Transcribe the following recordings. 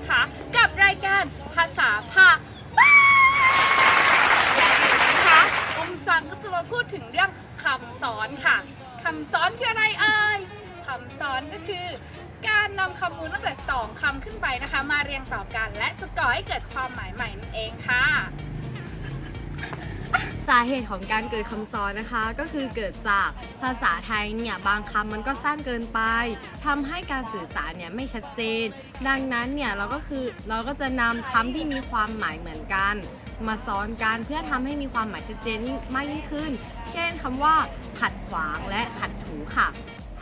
นเคะคะ กับรายการภาษาพาบ้านะคะวันนี้นะคะอมซันก็จะมาพูดถึงเรื่องคำสอนค่ะคำสอนคืออะไรเอ่ยคำสอนก็คือ การนำคำมูลตั้งแต่สองคำขึ้นไปนะคะ มาเรียงต่อกัน และจะก่อให้เกิดความหมายใหม่นั่นเองค่ะ สาเหตุของการเกิดคำซ้อนนะคะ ก็คือเกิดจากภาษาไทยเนี่ยบางคำมันก็สั้นเกินไปทำให้การสื่อสารเนี่ยไม่ชัดเจน ดังนั้นเนี่ยเราก็คือเราก็จะนำคำที่มีความหมายเหมือนกัน มาซ้อนกันเพื่อทำให้มีความหมายชัดเจนยิ่งมากยิ่งขึ้น เช่นคำว่า ขัดขวางและขัดถูค่ะ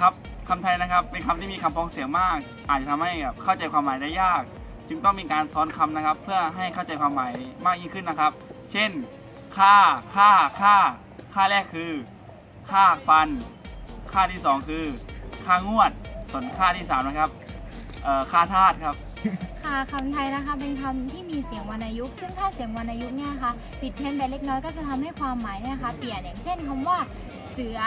ครับคำไทยนะครับเป็นคำที่มีคำพ้องเสียงมาก อาจจะทำให้แบบเข้าใจความหมายได้ยาก จึงต้องมีการซ้อนคำนะครับ เพื่อให้เข้าใจความหมายมากยิ่งขึ้นนะครับ เช่น ค่าค่าค่า ค่าแรกคือ ค่าฟัน ค่าที่สองคือ ค่างวด ส่วนค่าที่สามนะครับเอ่อค่าทาสครับ ค่ะคำไทยนะคะเป็นคำที่มีเสียงวรรณยุกต์ซึ่งถ้าเสียงวรรณยุกต์เนี่ยนะคะผิดเพี้ยนไปเล็กน้อยก็จะทำให้ความหมายเนี่ยนะคะ เปลี่ยนอย่างเช่นคำว่า เสือ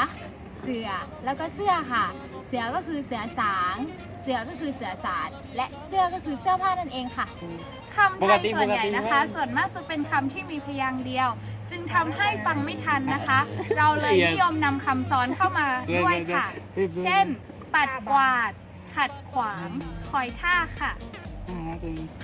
เสือแล้วก็เสื้อค่ะ เสือก็คือเสือสาง เสือก็คือเสือสาดและเสื้อก็คือเสื้อผ้านั่นเองค่ะ คำไทยส่วนใหญ่นะคะ ส่วนมากจะเป็นคำที่มีพยางค์เดียว จึงทำให้ฟังไม่ทันนะคะ เราเลยนิยมนำคำซ้อนเข้ามาด้วยค่ะ เช่น ปัดกวาด ขัดขวาง คอยท่าค่ะ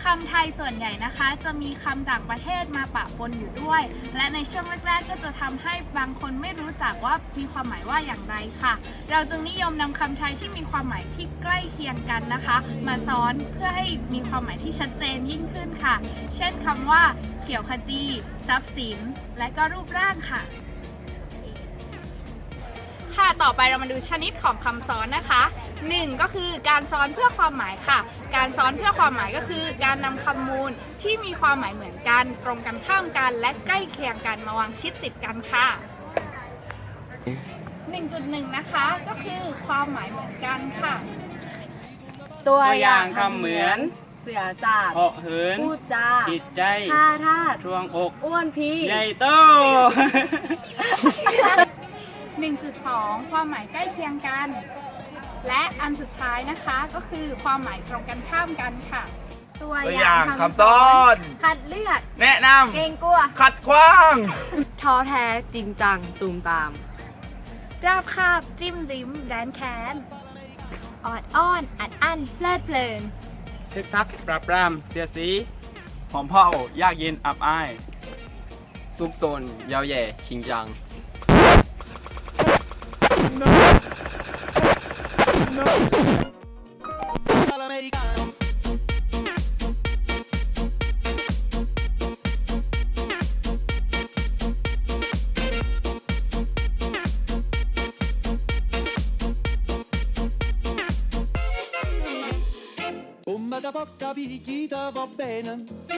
คำไทยส่วนใหญ่นะคะ จะมีคำต่างประเทศมาปะปนอยู่ด้วย และในช่วงแรกๆ ก็จะทำให้บางคนไม่รู้จักว่ามีความหมายว่าอย่างไรค่ะ เราจึงนิยมนำคำไทยที่มีความหมายที่ใกล้เคียงกันนะคะ มาซ้อนเพื่อให้มีความหมายที่ชัดเจนยิ่งขึ้นค่ะ เช่นคำว่า เขียวขจีทรัพย์สิน และก็รูปร่างค่ะ ค่ะ ต่อไปเรามาดูชนิดของคำซ้อนนะคะหนึ่งก็คือการซ้อนเพื่อความหมายค่ะ การซ้อนเพื่อความหมายก็คือ การนำคำมูลที่มีความหมายเหมือนกัน ตรงกันข้ามกัน และใกล้เคียงกันมาวางชิดติดกันค่ะ 1.1 นะคะ ก็คือความหมายเหมือนกันค่ะ ตัวตัวอย่างคำเหมือน เสือสาดเหาะเหินพูดจาจิตใจท่าทาสทวงอกอ้วนพีใหญ่โต 1.2 ความหมายใกล้เคียงกัน และอันสุดท้ายนะคะก็คือความหมายตรงกันข้ามกันค่ะ ตัวตัวออย่าย่างงคำคำซ้อน คัดเลือกแนะนเกรงกลัวำขัดขวาง ท้อแท้จริงจังตูมตาม ราบคาบจิ้มลิ้มแดนแค้นออดอ้อน อัดอั้นเพลิดเพลิน ทึกทักปราบปรามเสียสี หอมเผายากเย็นอับอายซุกซนยาวแย่ ชิงจัง Come da porca picchita va bene